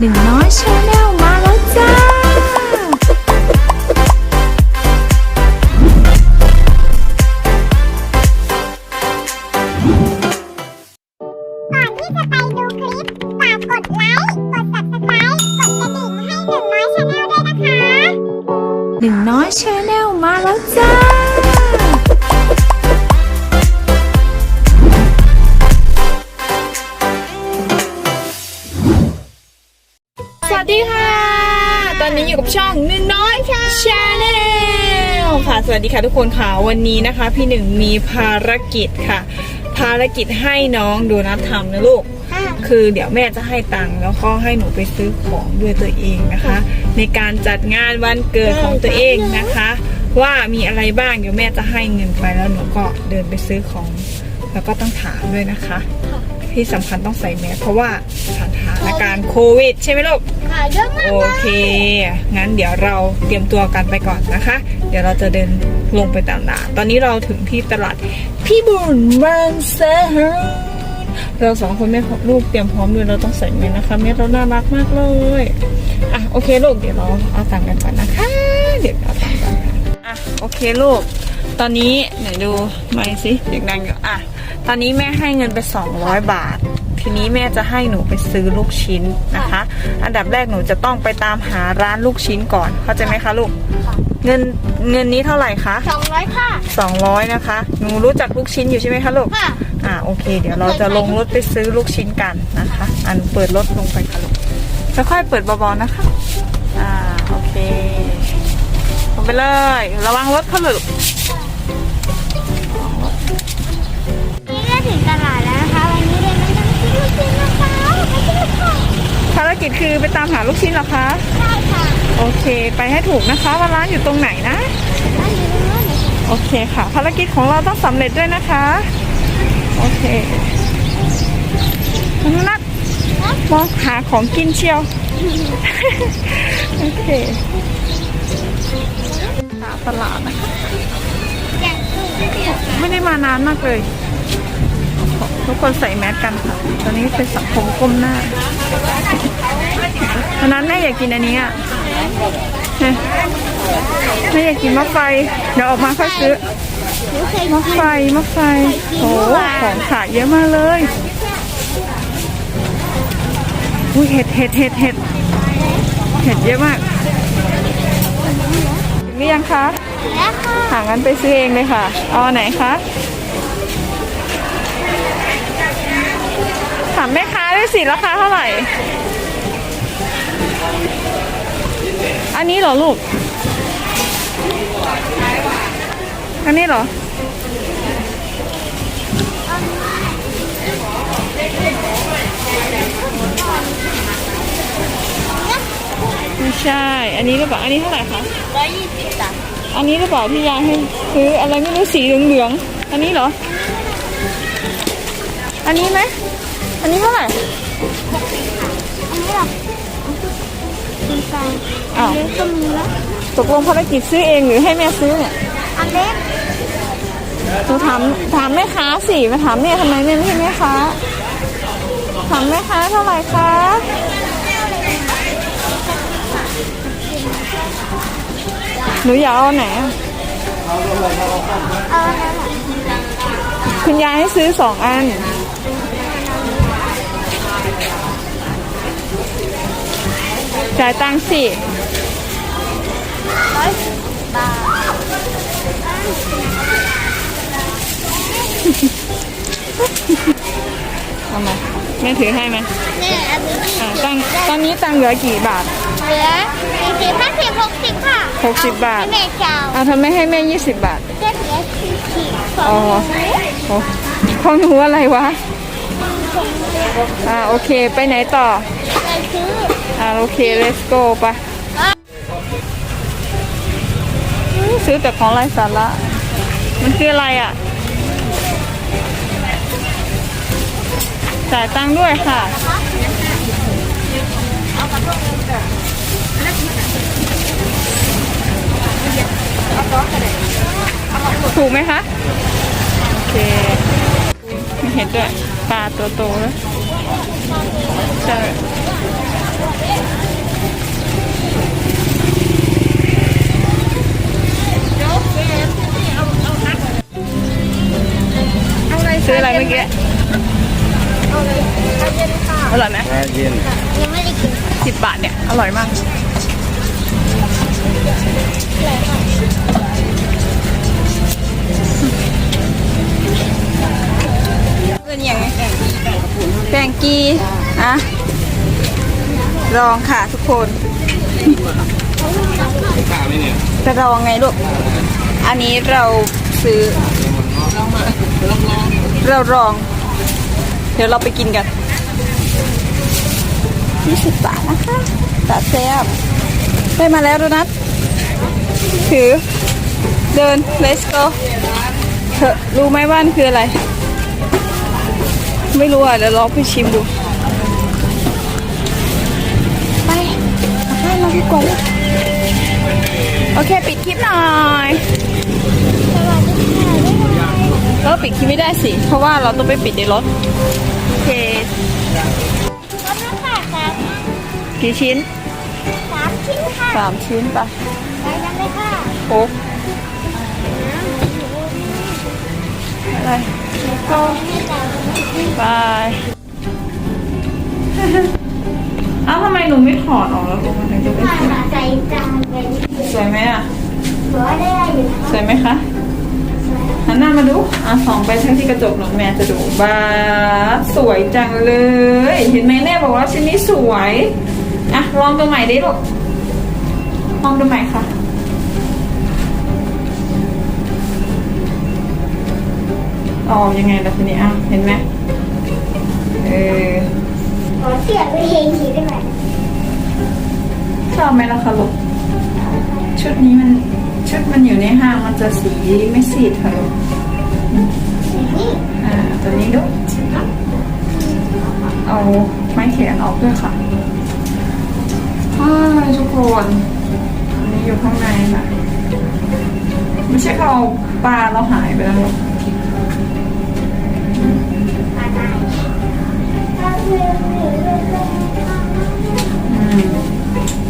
หนึ่งน้อยชาแนลมาแล้วจ้า ก่อนที่จะไปดูคลิปฝากกดไลค์ กด subscribe กดกระดิ่งให้หนึ่งน้อยชาแนลด้วยนะคะ หนึ่งน้อยชาแน ค่ะ ตอนนี้อยู่กับช่องหนึ่งน้อยชาแนลค่ะ สวัสดีค่ะทุกคนค่ะ วันนี้นะคะ พี่หนึ่งมีภารกิจค่ะ ภารกิจให้น้องโดนัททำนะลูก คือเดี๋ยวแม่จะให้ตังค์แล้วก็ให้หนูไปซื้อของด้วยตัวเองนะคะ ในการจัดงานวันเกิดของตัวเองนะคะ ว่ามีอะไรบ้างเดี๋ยวแม่จะให้เงินไปแล้วหนูก็เดินไปซื้อของ แล้วก็ต้องถามด้วยนะคะ ที่สำคัญต้องใส่แมสเพราะว่าสถานการณ์โควิด ใช่ไหมลูกค่ะเยอะมากโอเค งั้นเดี๋ยวเราเตรียมตัวกันไปก่อนนะคะ เดี๋ยวเราจะเดินลงไปตลาด ตอนนี้เราถึงที่ตลาดพี่บุญบันเซฮร์เราสองคนแม่ลูกเตรียมพร้อมด้วยเราต้องใส่แมสนะคะแมสเราน่ารักมากเลย อะโอเคลูกเดี๋ยวเราเอาตังค์กันก่อนนะคะ เดี๋ยวเอาตังค์กันค่ะอะโอเคลูก ตอนนี้ไหนดูไม่สิเด็กดังอยู่อะต อนนี้แม่ให้เงินไป 200 บาท ทีนี้แม่จะให้หนูไปซื้อลูกชิ้นนะคะ อันดับแรกหนูจะต้องไปตามหาร้านลูกชิ้นก่อน เข้าใจไหมคะลูก เงินเงินนี้เท่าไหร่คะสองร้อยค่ะ200นะคะ หนูรู้จักลูกชิ้นอยู่ใช่ไหมคะลูก ค่ะ อ่าโอเค เดี๋ยวเราจะลงรถไปซื้อลูกชิ้นกันนะคะ อันเปิดรถลงไปค่ะลูกค่อยๆเปิดเบาๆนะคะ อ่าโอเคลงไปเลย ระวังรถเขาหลุดนี่ก็ารกิจคือไปตามหาลูกชิ้นเหรอคะได้ค่ะโอเค ไปให้ถูกนะคะว่าร้านอยู่ตรงไหนนะอันนี้นู้นโอเคค่ะ ภารกิจของเราต้องสำเร็จด้วยนะคะ โอเคน้องนัดมองหาของกินเชียว โอเคหาตลาดนะคะ อย่างอื่นเดียวไม่ได้มานานมากเลย ทุกคนใส่แมสกันค่ะ ตอนนี้เป็นสังคมก้มหน้าตอนนั้นแม่อยากกินอันนี้อะเนี่ยแม่อยากกินมะไฟ เดี๋ยวออกมาค่อยซื้อหนูเคยมะไฟมะไฟ โอ้ของขายเยอะมากเลยอุ้ยเห็ดเห็ดเห็ดเห็ดเห็ดเยอะมากถึงหรือยังคะแล้วค่ะหางั้นไปซื้อเองเลยค่ะ เอาอันไหนคะามแม่ค้าด้วยสิราคาเท่าไหร่ อันนี้เหรอลูก อันนี้เหรอ ไม่ใช่ อันนี้หรือเปล่า อันนี้เท่าไหร่คะร้อยยี่สิบจ้ะอันนี้หรือเปล่าที่ยายให้ซื้ออะไรไม่รู้สีเหลืองๆ อันนี้เหรอ อันนี้ไหม อันนี้เท่าไหร่อันนี้หรอคุณตาอ้าวเล็กก็มีแล้วตกลงภารกิจซื้อเองหรือให้แม่ซื้อเนี่ยอันเล็กหนูถามถามแม่ค้าสิมาถามแม่ทำไมแม่ไม่ใช่แม่ค้าถามแม่ค้าเท่าไหร่คะหนูอยากเอาอันไหนอะเอาอันนั้นแหละคุณยายให้ซื้อสองอัน จ่ายตังค์สิร้อยสิบบาทเอามาแม่ถือให้ไหมเนี่ยอันนี้อ่าตังค์ตอนนี้ตังค์เหลือกี่บาท เหลือสี่สิบห้าสิบหกสิบค่ะหกสิบบาทแม่เจ้าอ่าทำไมให้แม่ยี่สิบบาท ก็เหลือสี่สิบสออ๋องโอ้ของหนูอะไรวะ อ่าโอเค ไปไหนต่อ ไปซื้อ อ่าโอเค let's go ไปะซื้อแต่ของไร้สาระ มันคืออะไรอะ จ่ายตังค์ด้วยค่ะถูกไหมคะ โอเคไมีเห็ดด้วยปลาตัวโตแล้วใช่ ซื้ออะไรเมื่อกี้อร่อยไหมชาเย็นยังไม่ได้กินสิบบาทเนี่ย อร่อยมากเป็นยังไงแปงกีอะ ลองค่ะทุกคนจะลองไงลูก อันนี้เราซื้อ เราลอง เดี๋ยวเราไปกินกัน20บบาทนะคะตาแซ่บได้มาแล้วโดนัทถือ เดิน let's go เธอรู้ไหมว่ามันคืออะไร ไม่รู้อะ เดี๋ยวลองไปชิมดู ดีกว่าโอเค ปิดคลิปหน่อยเออปิดคลิปไม่ได้สิ เพราะว่าเราต้องไปปิดในรถ โอเคกี่ชิ้นสามชิ้นค่ะสามชิ้นไปไปกันเลยค่ะโอ๊กอะไรก็ให้เราบาย อ้าทำไมหนูไม่ถอดออกแล้วลูกมันถึงจะไม่ผ่าสวยนใส่จานไปสวยไหมอะหัวได้อยู่นะสวยไหมคะหันหน้ามาดูอะส่องไปทั้งที่กระจกหนูแม่จะดูบาสสวยจังเลย เห็นไหมแม่บอกว่าชิ้นนี้สวยอะลองตัวใหม่ดิลูกลองตัวใหม่ค่ะออกยังไงล่ะทีนี้อะเห็นไหมเออ ขอเสียบไปเองทีได้ไหมชอบไหมล่ะคะลูกชุดนี้มันชุดมันอยู่ในห้างมันจะสีไม่สีดค่ะลูกนี่อ่าตัวนี้ดูเอาไม้แขนออกด้วยค่ะอ้ายทุกคนอันนี้อยู่ข้างในค่ะไม่ใช่เขาเอาปลาเราหายไปแล้วหรอก อะไรถ้าคื อหรือเรื่องอืม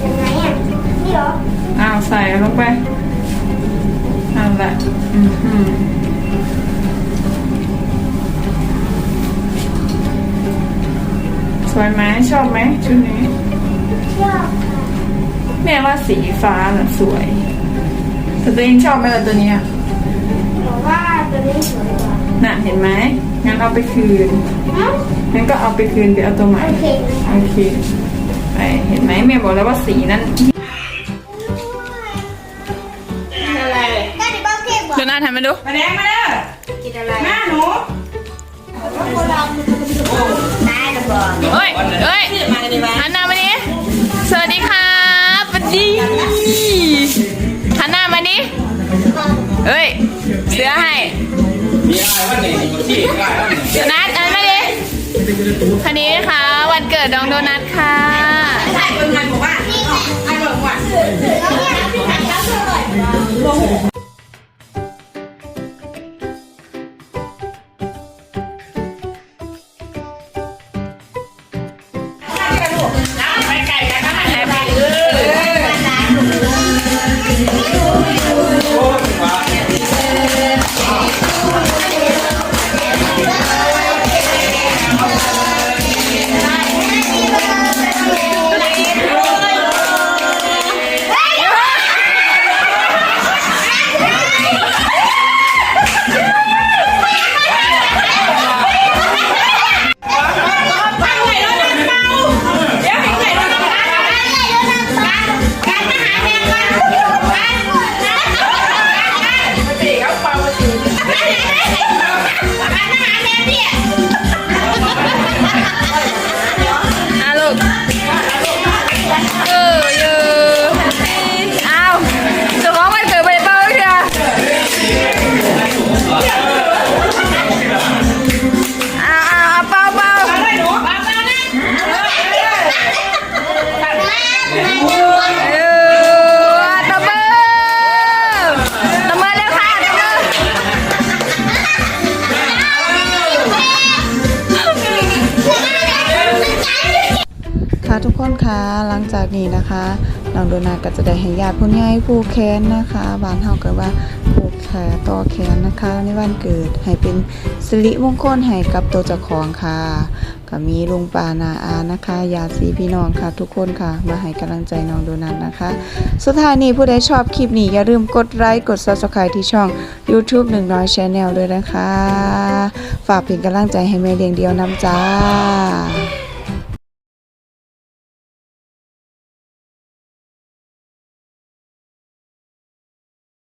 ยังไงอะนี่เหรออ้าวใส่ลงไปนั่นแหละอืมอืมสวยไหมชอบไหมชุดนี้ชอบค่ะแม่ว่าสีฟ้าน่ะสวย แต่ตัวเองชอบไหมล่ะตัวเนี้ยบอกว่าตัวนี้สวยกว่า น่ะเห็นไหมงั้นเอาไปคืนฮะงั้นก็เอาไปคืนไปเอาตัวใหม่โอเคโอเคไปเห็นไหมแม่บอกแล้วว่าสีนั้นก็ดิบ้าเก็บดูหน้าทำมาดูมาแดงมาเด้อกินอะไรแม่หนูได้ระเบิดเฮ้ยเฮ้ยมากันดีไหม นี่ยวนัดนัทอันมาดิคันนี้นะคะ วันเกิดน้องโดนัทค่ะใช่คนงานบอกว่าไอ้บอกว่าแล้วเนี่ยพี่ถ่า ค่ะทุกคนคะหลังจากนี้นะคะน้องโดนัทก็จะได้ให้ญาติผู้ใหญ่ผู้แค้นนะคะบานเฮาก็ว่าผูกแขนต่อแขนนะคะ ในวันเกิดให้เป็นสิริมงคลให้กับตัวเจ้าของค่ะก็มีลุงปานาอานะคะญาติสีพี่น้องค่ะ ทุกคนค่ะ มาให้กำลังใจน้องโดนัทนะคะ สุดท้ายนี้ผู้ใดชอบคลิปนี้อย่าลืมกดไลค์กด Subscribe ที่ช่อง YouTube หนึ่งน้อย Channel ด้วยนะคะ ฝากเป็นกำลังใจให้แม่เลี้ยงเดียวนำจ้า